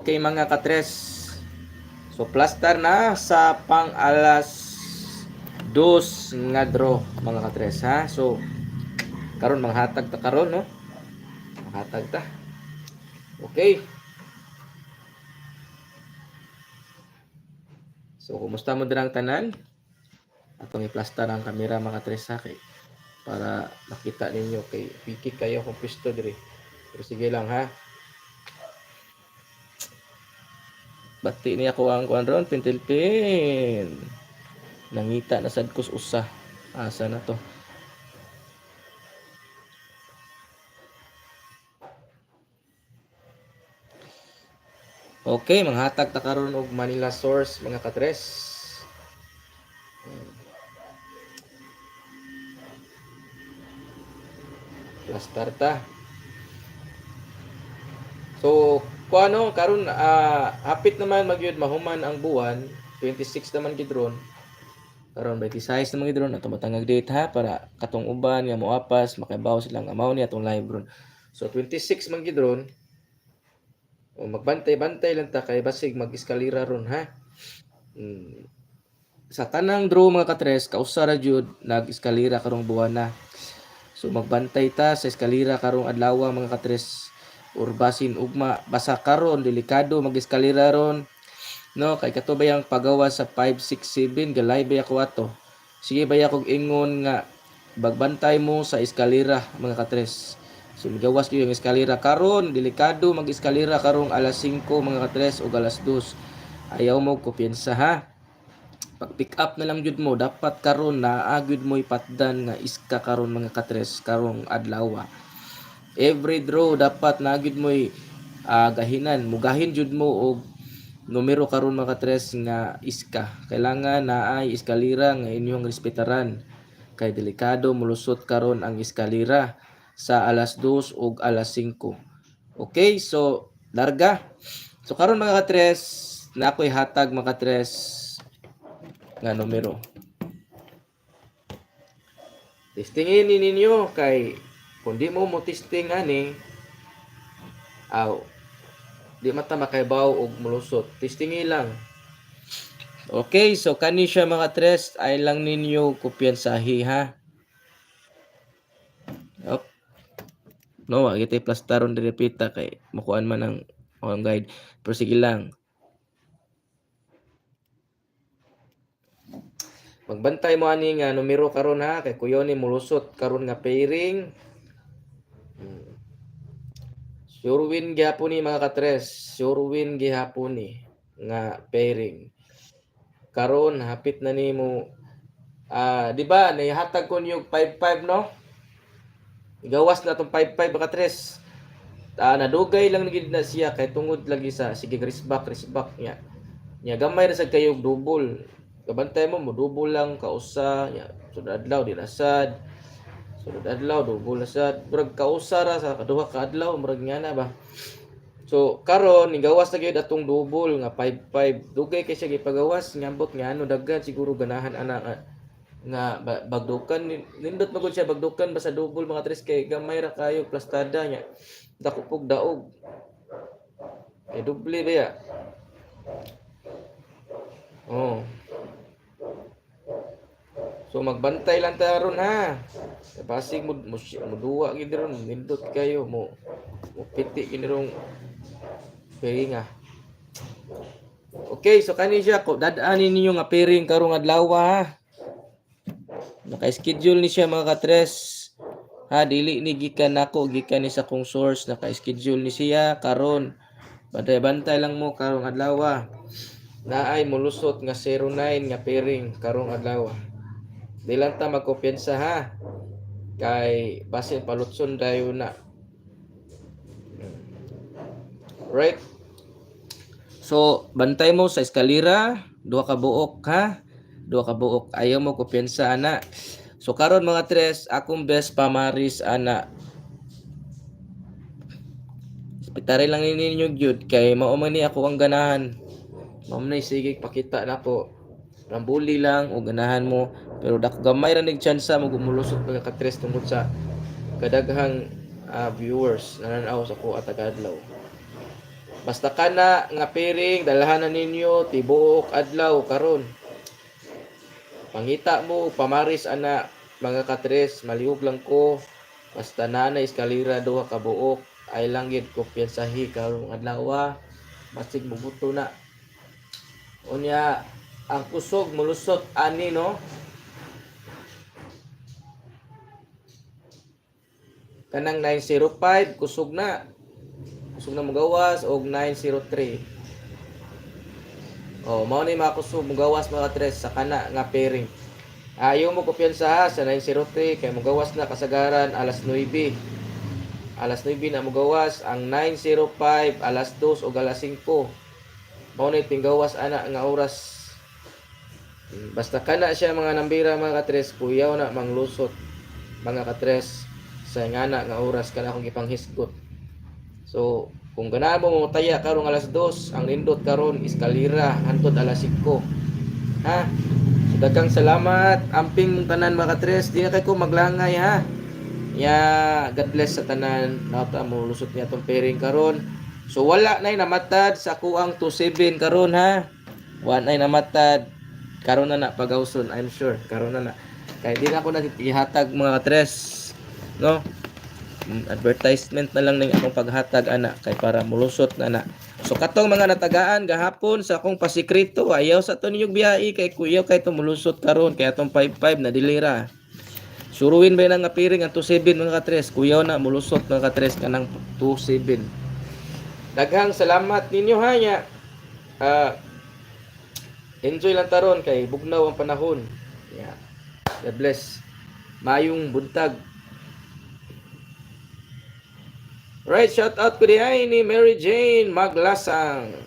Okay mga katres. So plaster na sa pang alas dos nga draw mga katres ha. So karon manghatag ta karon no. Manghatag ta. Okay. So kumusta mo dirang tanan? Atong i-plaster ang kamera mga katres ha kay para makita ninyo kay piki kayo kung pisto diri. Pero sige lang ha. Bati niya ko ang kuan ron, pintilpin. Nangita na sad kus usa. Asa na to? Okay, manghatag ta karon og Manila Source mga katres. Plastar ta. Kung ano, karon ah, hapit naman magyud mahuman ang buwan, 26 naman gidron. Karon 26 naman gidron ato matangag date ha para katong uban nga moapas makaibaw silang amaw ni atong live ron. So 26 man gidron. O magbantay-bantay lang ta kay basig mag-eskalera ron ha. Mm. Sa tanang draw mga katres, kausara jud nag-eskalera karong buwan na. So magbantay ta sa eskalera karong adlaw mga katres urbasin ugma basa karon delikado mag-eskalera ron. No kay kato ba yung pagawa sa 567 galay ba ako ato? Sige ba kog ingon nga bagbantay mo sa eskalera mga katres. So migawas ko yung eskalera karon delikado mag-eskalera karong alas 5 mga katres ug alas 2 ayaw mo kumpiyansa ha? Pag pick up na lang jud mo dapat karon na agud mo ipatdan nga iska karon mga katres karong adlaw every draw dapat nagid mo uh, gahinan. Mugahin jud mo og numero karon mga tres nga iska. Kailangan naay eskalera nga inyong respetaran. Kay delikado mulusot karon ang eskalera sa alas 2 ug alas 5 okay so larga. So karon mga katres na ako'y hatag mga katres nga numero. Testingin ninyo kay kung di mo mo testing ani aw di mata makaibaw og mulusot testingi lang. Okay so kani siya mga tres ay lang ninyo kumpiyansahi ha? Op. no wa kita plastaron diri pita kay makuan man ang ang guide. Pero sige lang. Magbantay mo ani nga numero karon ha? Kay kuyo ni mulusot karon nga pairing Sure win gihapon ni mga katres. Sure win gihapon ni nga pairing. Karon hapit na nimo ah di ba nahihatag ko niyo 55 no? Gawas na tong 55 mga katres. Ah nadugay lang gid na siya kay tungod lagi sa sige race back race back niya. Nya gamay ra sa kayo double. Kabantay mo mo double lang kausa nya sud adlaw di Sunod adlaw double sad murag kausara sa kaduha ka adlaw murag nga na ba. So karon nigawas na gyud atong double nga 55 dugay kay siya gipagawas ngambot nga ano daghan siguro ganahan ana nga, nga bagdukan nindot magud siya bagdukan basta double mga tres kay gamay ra kayo plastada nya dako pug daog. Eh doble ba ya? Oh. So magbantay lang ta ron ha. Basig mo mo, mo duwa gid ron nindot kayo mo mo piti gid ron piringa. Okay, so kani siya ko dadaanin ninyo nga piring karong adlaw ha. Naka-schedule ni siya mga katres. Ha, dili ni gikan nako gikan ni sa kong source naka-schedule ni siya karon. Bantay-bantay lang mo karong adlaw. Naay mulusot nga 09 nga piring karong adlaw. Di lang ta magkumpiyansa ha. Kay basin palutson dayo na. Right? So, bantay mo sa eskalera, duha ka buok ha. Duha ka buok. Ayaw mo kumpiyansa ana. So karon mga tres, akong best pamaris ana. Pitari lang ninyo gyud kay mao man ni ako ang ganahan. Mao man sige pakita nako rambuli lang o ganahan mo pero dako gamay ra nig chance mo gumulusot mga katres tungod sa kadaghang uh, viewers nananaw sa at tagadlaw Basta kana nga piring dalhanan ninyo tibuok adlaw karon. Pangita mo pamaris ana mga katres maliog lang ko basta nanay eskalira duha ka buok ay lang gid ko piyansahi karong adlaw ah. basig mubuto na. Unya ang kusog mulusot ani no. Kanang 905 kusog na. Kusog na magawas og 903. Oh, mao ni mga kusog mugawas mga tres sa kana nga pairing. Ayaw mo kumpiyansa ha sa 903 kay mugawas na kasagaran alas 9. Alas 9 na mugawas ang 905 alas 2 o alas 5. Mao ni tinggawas ana nga oras. Basta kana siya mga nambira mga katres kuyaw na manglusot mga katres sa ngana nga oras kana akong ipanghisgot. So, kung ganahan mo mamutaya karong alas 2, ang nindot karon iskalira hantod alas 5. Ha? So, daghang salamat. Amping tanan mga katres, di na ko maglangay ha. Ya, God bless sa tanan. Nata mo lusot niya tong pairing karon. So wala nay namatad sa kuang 27 karon ha. Wala nay namatad. Karon na na pagawson, I'm sure. Karon na na. Kaya di na ako nagihatag mga katres. No? Mm, advertisement na lang ning akong paghatag ana kay para mulusot na na. So katong mga natagaan gahapon sa akong pasikrito ayaw sa to ninyong biyahe kay kuyaw kay to mulusot karon kay atong 55 na dilira. Suruin ba nang apiring ang 27 mga katres kuyaw na mulusot mga katres kanang 27. Daghang salamat ninyo ha nya. Enjoy lang taron kay bugnaw ang panahon. Yeah. God bless. Mayong buntag. Right, shout out ko di ni Mary Jane Maglasang.